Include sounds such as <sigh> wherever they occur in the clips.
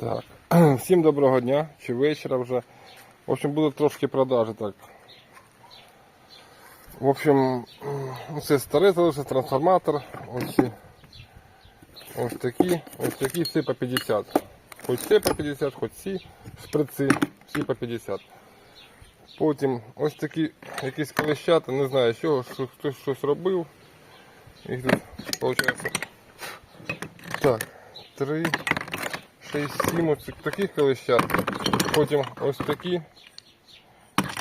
Так. <clears throat> Всім доброго дня чи вечора вже. В общем, буде трошки продажі так. В общем, це старе залишився трансформатор. Ось, ці- ось такі, ось такі всі по 50. Хоч це по 50, хоч ці шприци, всі по 50. Потім ось такі якісь колещата, не знаю з що хтось щось робив. Їх тут виходить. Так, три. 6-7 ось таких колищат. Потім ось такі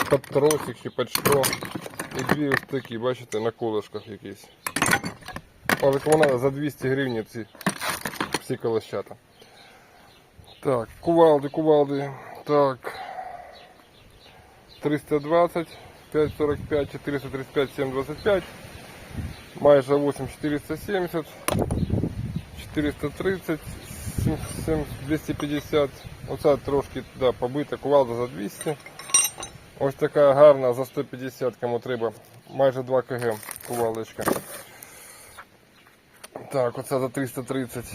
під тросик чи під що. І дві ось такі, бачите, на колишках якісь. Але надо за 200 гривень ці всі колищата. Так, кувалди, кувалди. Так. 320, 545, 435, 725. Майже 8, 470. 430, 7, 250. Оця трошки да, побита кувалда за 200. Ось така гарна за 150, кому треба. Майже 2 кг кувалдочка. Так, оця за 330.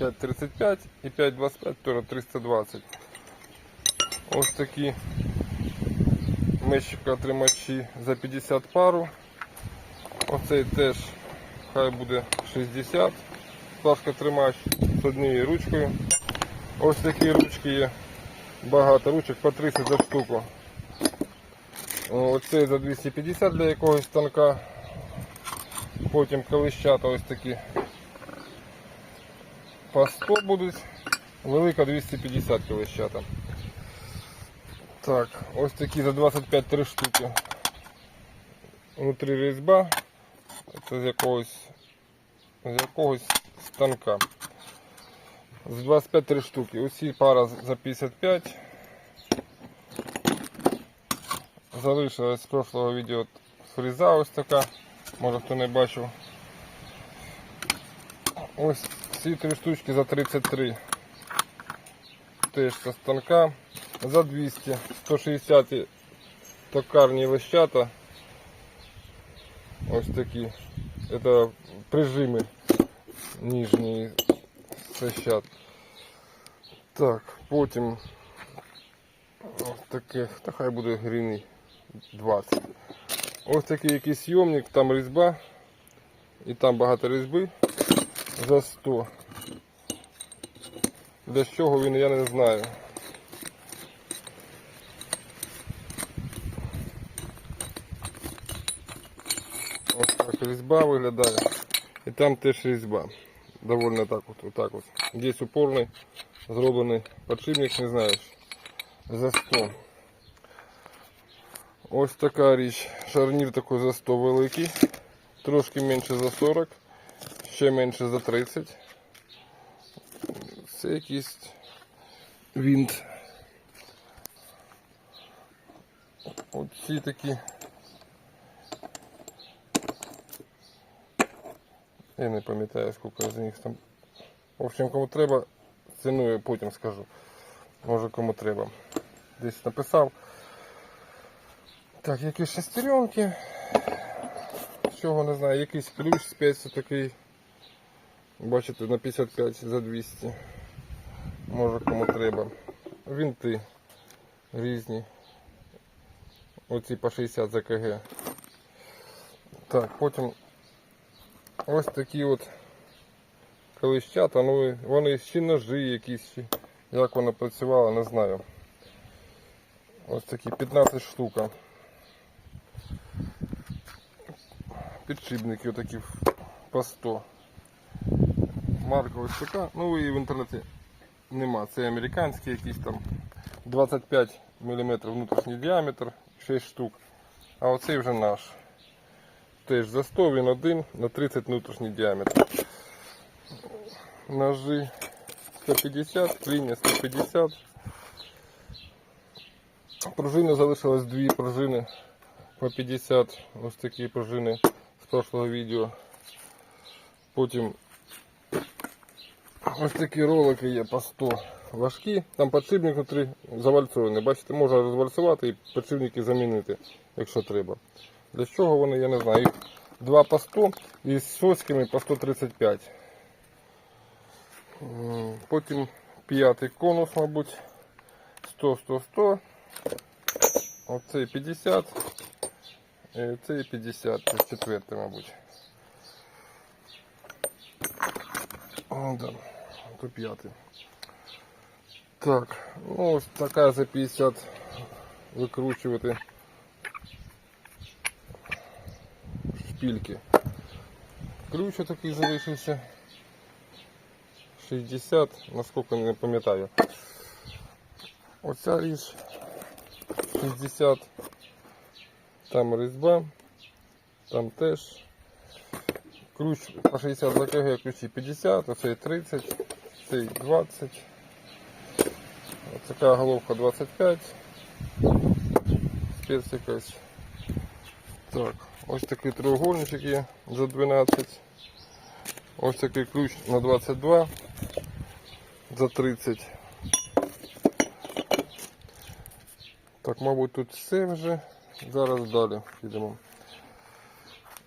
5,35 і 5,25, теж 320. Ось такі мещика тримачі за 50 пару. Оцей теж хай буде 60. Плашка тримач з однією ручкою. Ось такі ручки є. Багато ручок по 30 за штуку. Оцей за 250 для якогось станка. Потім колищата ось такі по 100 будуть. Велика 250 колищата. Так, ось такі за 25 три штуки. Внутрі різьба. Це з якогось з якогось станка. З 25 3 штуки. Усі пара за 55. Залишилась з прошлого відео фріза ось така, може хто не бачив. Ось ці три штучки за 33. Теж зі станка. За 200, 160 токарні вищата. Ось такі. Це прижими нижні. 150. Так, потім ось таких, та хай буде гріний 20. Ось такий якийсь съйомник, там різьба і там багато різьби за 100. Для чого він я не знаю. Ось так різьба виглядає. І там теж різьба. Довольно так от, отак от. Здесь упорний, зроблений подшипник, не знаєш. За 100. Ось така річ. Шарнір такий за 100 великий. Трошки менше за 40. Ще менше за 30. Це якийсь винт. Оці такі. Я не пам'ятаю, скільки з них там. В общем, кому треба, ціну я потім скажу. Може кому треба. Десь написав. Так, якісь шестеренки. Чого не знаю, якийсь ключ спеці такий. Бачите, на 55 за 200. Може кому треба. Вінти різні. Оці по 60 за КГ. Так, потім Ось такі от колищата, ну вони ще ножи якісь, як воно працювало, не знаю. Ось такі 15 штук. Підшипники отакі по 100. Марка ось така, ну і в інтернеті нема. Це американські якісь там 25 мм внутрішній діаметр, 6 штук. А оцей вже наш. Теж за 100 він один на 30 внутрішній діаметр. Ножи 150, кління 150. Пружини залишилось дві пружини по 50. Ось такі пружини з прошлого відео. Потім ось такі ролики є по 100 важкі. Там підшипник внутрі завальцований. Бачите, можна розвальцювати і підшипники замінити, якщо треба. Для чого вони, я не знаю. Їх 2 по 100 і з соцьками по 135. Потім П'ятий конус, мабуть. 100, 100, 100. Оцей 50. І оцей 50. Це четвертий, мабуть. О, да. Це п'ятий. Так, ну ось така за 50 викручувати шпильки. Ключ такий залишився. 60, наскільки не пам'ятаю. Оця річ 60. Там різьба, там теж. Ключ по 60 за ключі 50, оцей 30, цей 20. Ось така головка 25. Спец якась. Так, ось такий треугольничок є за 12. Ось такий ключ на 22 за 30. Так, мабуть, тут все вже. Зараз далі підемо.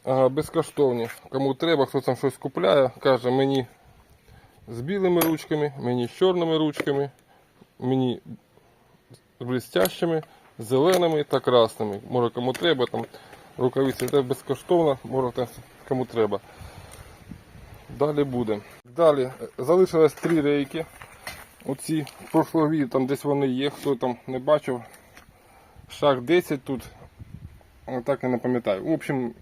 Ага, безкоштовні. Кому треба, хто там щось купляє, каже мені з білими ручками, мені з чорними ручками, мені з блестящими, зеленими та красними. Може кому треба, там рукавиці це безкоштовно, може там кому треба. Далі буде. Далі залишилось три рейки. Оці прошлові, там десь вони є, хто там не бачив. Шаг 10 тут. Так і не пам'ятаю. В общем,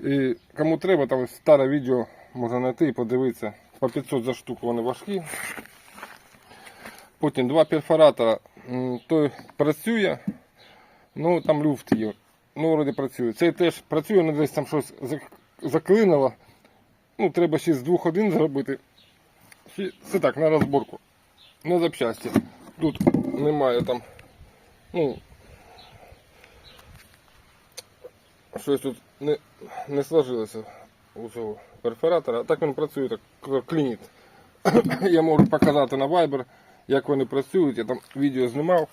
і кому треба, там старе відео можна знайти і подивитися. По 500 за штуку вони важкі. Потім два перфоратора. Той працює, ну там люфт є. Ну, вроді працює. Цей теж працює, але десь там щось зак- заклинило. Ну, треба ще з двох один зробити. Це так, на розборку. На запчасті. Тут немає там. Ну, щось тут не, не сложилося у цього перфоратора. Так він працює, так клініт. <coughs> Я можу показати на Viber, як вони працюють. Я там відео знімав.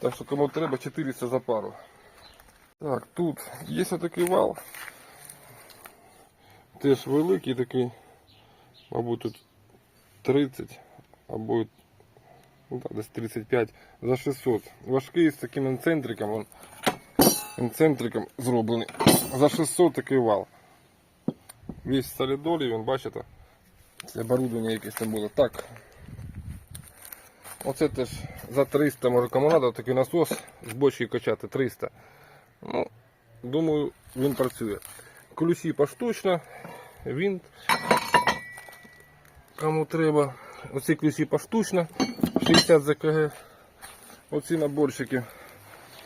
Так що кому треба 400 за пару. Так, тут є отакий вал. Теж великий такий. Мабуть тут 30 або ну, так, десь 35 за 600. Важкий з таким інцентриком. Вон, інцентриком зроблений. За 600 такий вал. Весь солідолі, він бачите. Це оборудовання якесь там було. Так. Оце теж за 300, може кому такий насос з бочки качати 300. Ну, думаю, він працює. Ключі поштучно, винт. Кому треба. Оці ключі поштучно, 60 ЗКГ. Оці наборчики.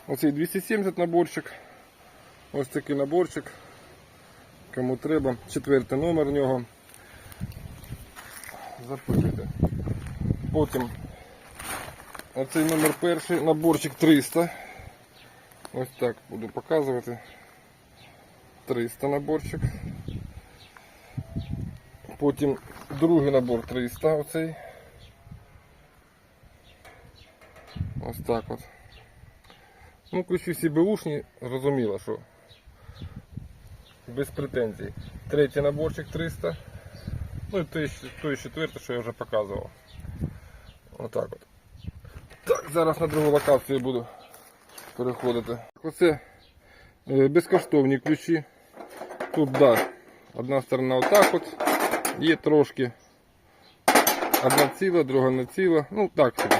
Оцей 270 наборчик. Ось такий наборчик. Кому треба. Четвертий номер нього. Запитуйте. Потім оцей номер перший, наборчик 300. Ось так буду показувати. 300 наборчик. Потім другий набор 300 оцей. Ось так от. Ну, ключі всі беушні, зрозуміло, що без претензій. Третій наборчик 300. Ну і той, той четвертий, що я вже показував. Отак от. Так, зараз на другу локацію буду переходити. Оце е, безкоштовні ключі. Тут да, одна сторона отак от, є трошки. Одна ціла, друга не ціла. Ну так собі.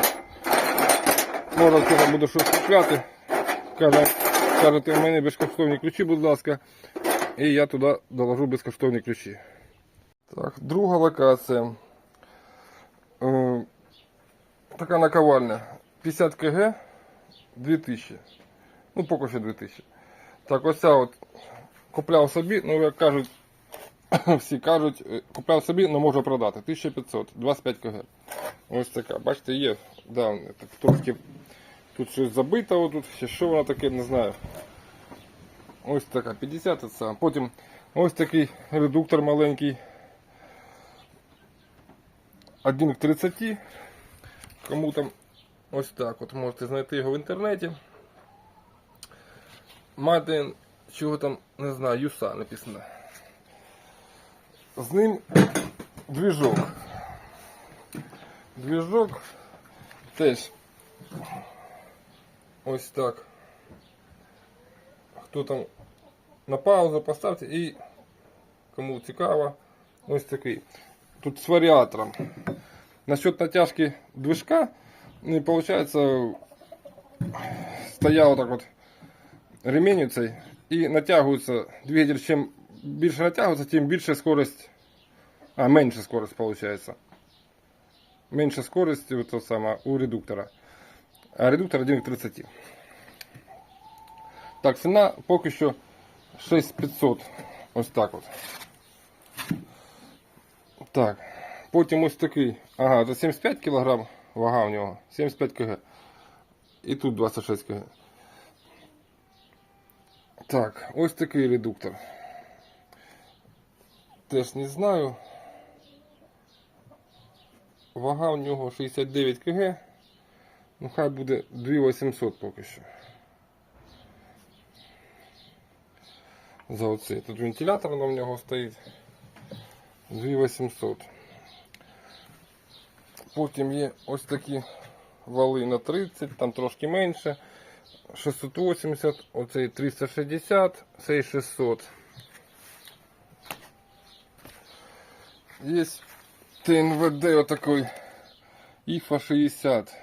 Може вчора буду щось купляти. Каже, кажете, у мене безкоштовні ключі, будь ласка. І я туди доложу безкоштовні ключі. Так, друга локація. Е, така наковальня. 50 кг 2000. Ну, поки що 2000. Так, ось ця от купляв собі, ну як кажуть, <coughs> всі кажуть, е, купляв собі, але можу продати. 1500, 25 кг. Ось така. Бачите, є. Да, так, трошки тут щось забито, тут ще що воно таке, не знаю. Ось така, 50 це. Потім ось такий редуктор маленький. 1 к 30. Кому там ось так от можете знайти його в інтернеті. Мати чого там, не знаю, юса написано. З ним двіжок. Двіжок Теж ось так. Хто там на паузу поставте і кому цікаво, ось такий. Тут з варіатором. Насчет натяжки движка, не виходить, стояв так от ремень цей і натягується двигатель, чим більше натягується, тим більше скорость, а менше скорость виходить. Менше скорость вот то саме, у редуктора. А редуктор 1 к 30. Так, ціна поки що 6500. Ось так от. Так. Потім ось такий. Ага, це 75 кг вага у нього. 75 кг. І тут 26 кг. Так, ось такий редуктор. Теж не знаю. Вага у нього 69 кг. Ну хай буде 2800 поки що. За оцей. Тут вентилятор на в нього стоїть. 2800. Потім є ось такі вали на 30, там трошки менше. 680, оцей 360, цей 600. Є ТНВД отакий ІФА 60.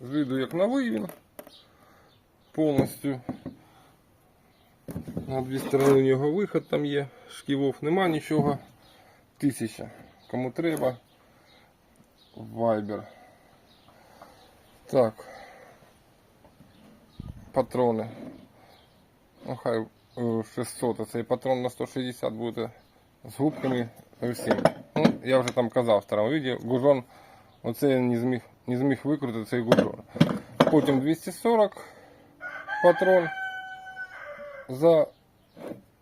З виду як новий він. Повністю. На дві сторони у нього виход там є. Шківов нема нічого. Тисяча. Кому треба. Вайбер. Так. Патрони. Ну хай е, 600, а цей патрон на 160 буде з губками всім. Ну, я вже там казав в старому відео, гужон, оце я не зміг, не зміг викрутити цей гужон. Потім 240 патрон за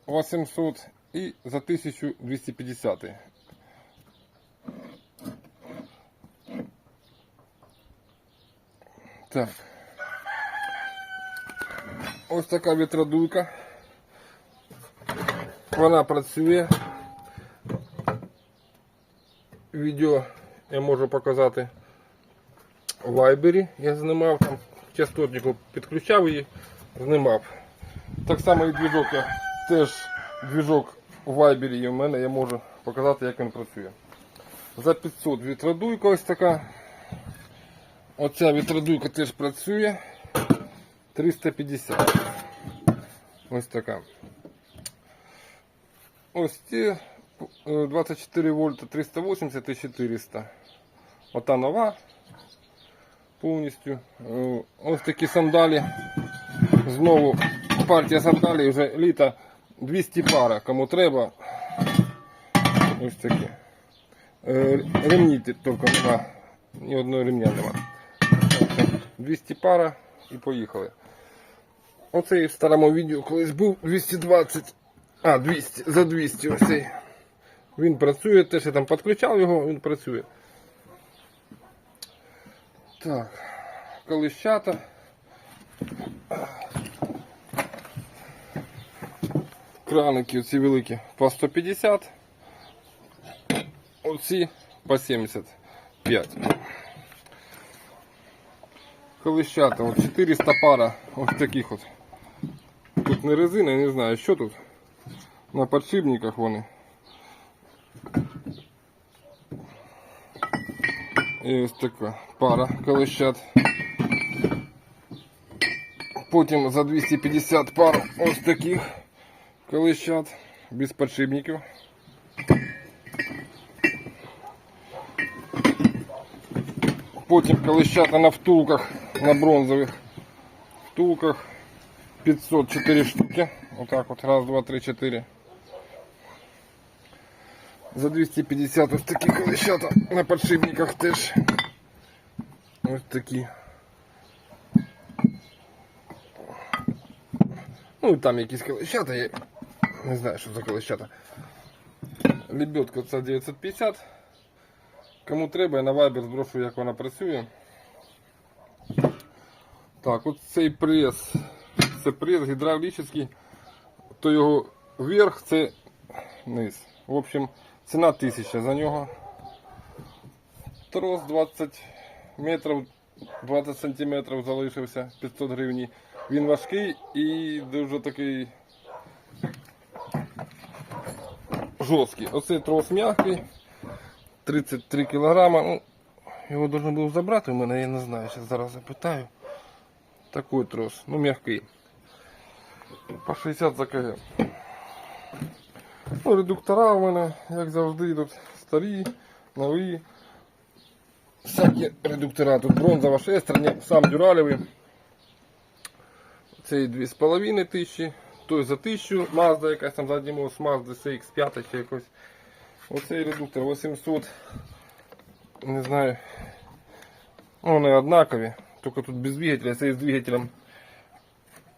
800 і за 1250. Так. Ось така вітродуйка. Вона працює. Відео я можу показати в вайбері. Я знімав там частотнику, підключав її, знімав. Так само і двіжок я теж двіжок у вайбері є в мене, я можу показати, як він працює. За 500 вітродуйка ось така. Оця вітродуйка теж працює. 350. Ось така. Ось ці е, 24 вольта 380 і 400. Ота нова повністю. Е, Ось такі сандалі. Знову партія сандалій вже літа 200 пара. Кому треба. Ось такі. Е, Ремні тільки нема. Ні одного ремня нема. 200 пара і поїхали. Оцей в старому відео колись був 220. А, 200, за 200 ось цей. Він працює, теж я там підключав його, він працює. Так, колищата. Краники оці великі по 150. Оці по 75. Колищата, от 400 пара ось таких от. Тут не резина, не знаю, що тут. На подшипниках вони. І ось така пара колищат. Потім за 250 пар ось таких колищат без подшипників. Потім колищата на втулках, на бронзових втулках 504 штуки. Отак от, раз, два, три, чотири. За 250 ось такі колищата на подшипниках теж. Ось такі. Ну і там якісь колищата є. Не знаю, що за колищата. Лебедка це 950. Кому треба, я на Viber зброшу, як вона працює. Так, от цей прес. Це прес гідравлічний, то його верх, це низ. В общем, ціна 1000 за нього. Трос 20 метрів 20 сантиметрів залишився 500 гривень. Він важкий і дуже такий жорсткий. Оцей трос м'який, 33 кілограма. Ну, його должен був забрати у мене, я не знаю, зараз запитаю. Такий трос, ну м'який. По 60 за кг. Ну, редуктора у мене, як завжди, тут старі, нові. Всякі редуктора. Тут бронзова шестерня, сам дюралевий. Цей 2,5 тисячі, той за 1000, Mazda якась там задньому з Mazda CX5 чи якось. Оцей редуктор 800. Не знаю. Вони однакові. Тільки тут без двигателя, цей з двигателем.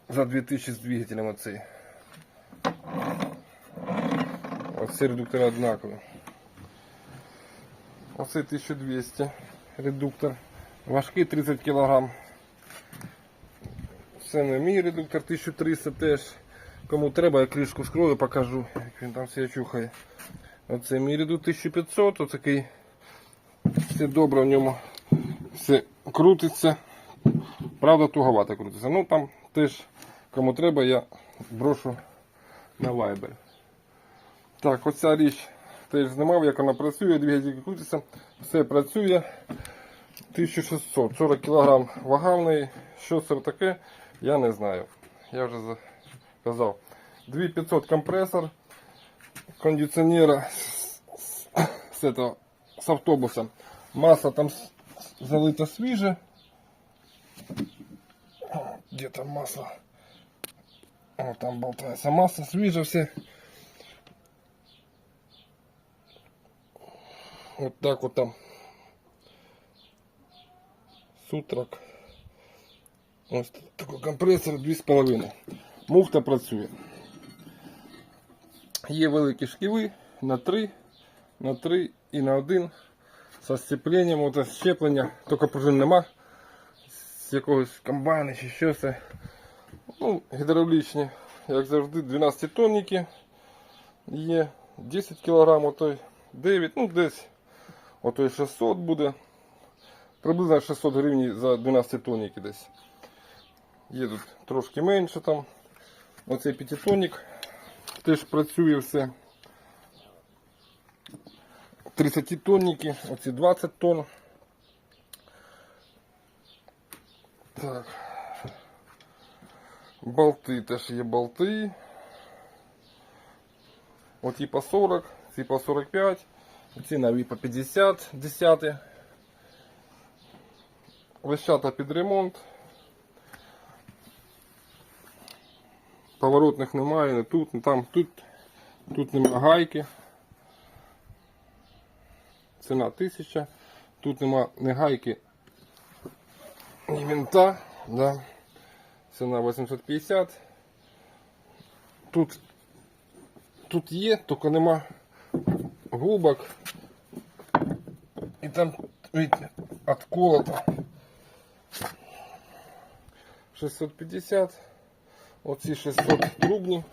За 2000 з двигателем оцей. Оці редуктори однакові. Оцей 1200 редуктор. Важкий 30 кг. Це не мій редуктор 1300 теж. Кому треба, я кришку скрою, покажу, як він там все чухає. Оце мій редуктор 1500, отакий. Все добре в ньому. Все крутиться. Правда, туговато крутиться. Ну там теж, кому треба, я брошу на Viber. Так, оця річ теж знімав, як вона працює, двигатель крутиться, все працює. 1600, 40 кг вага в неї. Що це таке, я не знаю. Я вже казав. 2500 компресор кондиціонера з, з, этого, з автобуса. Маса там залита свіже. Где там масло? О, там болтается масса, свіже все. Вот так вот там. Сутрак. Ось такий компресор 2,5. Муфта працює. Є великі шківи на 3, на 3 і на 1. Со сцепленням, от щеплення, тільки пружин нема. Якогось комбайна чи що це. Ну, гідравлічні, як завжди, 12 тонники є. 10 кг, отой 9, ну десь отой 600 буде. Приблизно 600 гривень за 12 тонники десь. Є тут трошки менше там. Оцей п'ятитонник теж працює все. 30 тонники, оці 20 тонн. Так. Болти теж є болти. Оті по 40, ці по 45, ці нові по 50, 10. Лещата під ремонт. Поворотних немає, не тут, не там, тут, тут нема гайки. Ціна 1000. Тут нема ні гайки, ні винта. Да. Ціна 850. Тут, тут є, тільки нема губок. І там від отколото. 650. Оці 600 трубні.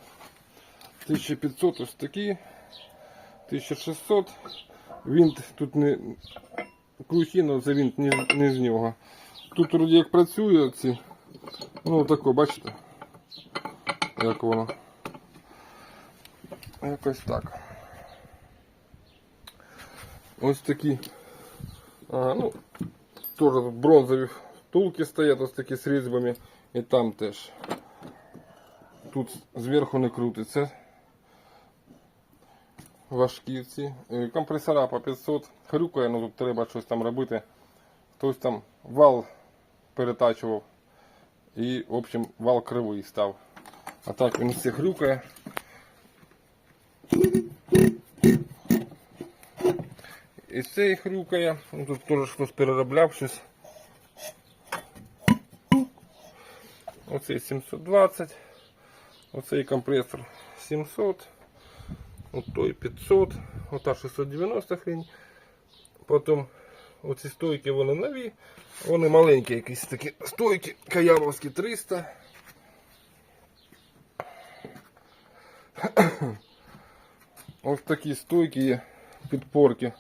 1500 ось такі. 1600. Винт тут не але це винт не, не з нього. Тут вроді як працює оці. Ну тако, бачите? Як воно. Якось так. Ось такі. Ага, ну, теж бронзові втулки стоять, ось такі з різьбами. І там теж. Тут зверху не крутиться. Важкі ці. Е, Компресора по 500. Хрюкає, ну тут треба щось там робити. Хтось там вал перетачував. І, в общем, вал кривий став. А так він все хрюкає. І цей хрюкає. Ну, Тут теж хтось переробляв щось. Оцей 720. Оцей компресор 700. От той 500. Ота 690 хрень. Потім оці стойки вони нові. Вони маленькі якісь такі стойки. Каямовські 300. <coughs> Ось такі стойки є підпорки.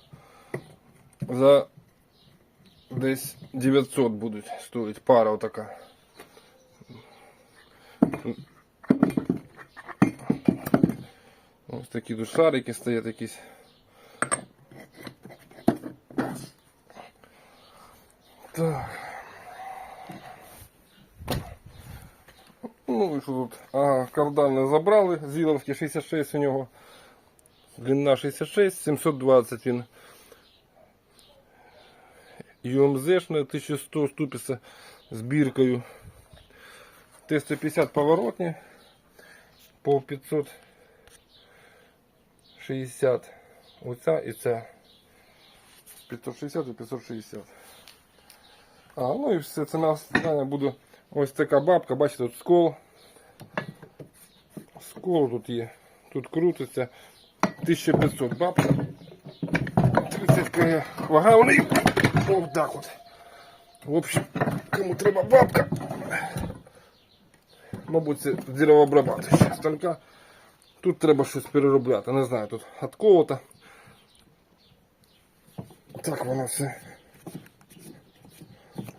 За десь 900 будуть стоїть пара отака. Ось такі тут шарики стоять якісь. Так. Ну і що тут? Ага, кардан забрали. Зіловський 66 у нього. Длина 66, 720 він. UMZ-шне 1100 ступица з біркою. Т-150 поворотні по 560. Оця і ця. 560 і 560. А, ну і все, ціна остання буде ось така бабка, бачите, тут скол. Скол тут є. Тут крутиться. 1500 бабка. 30 кг вага у неї. Ось так от. В общем, кому треба бабка. Мабуть, це деревообрабатуюча станка. Тут треба щось переробляти. Не знаю, тут від кого-то. Так воно все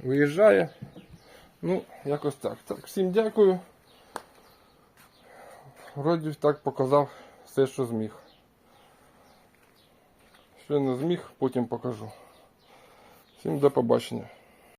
виїжджає. Ну, якось так. Так, всім дякую. Вроді так показав все, що зміг. Що не зміг, потім покажу. Всім до побачення.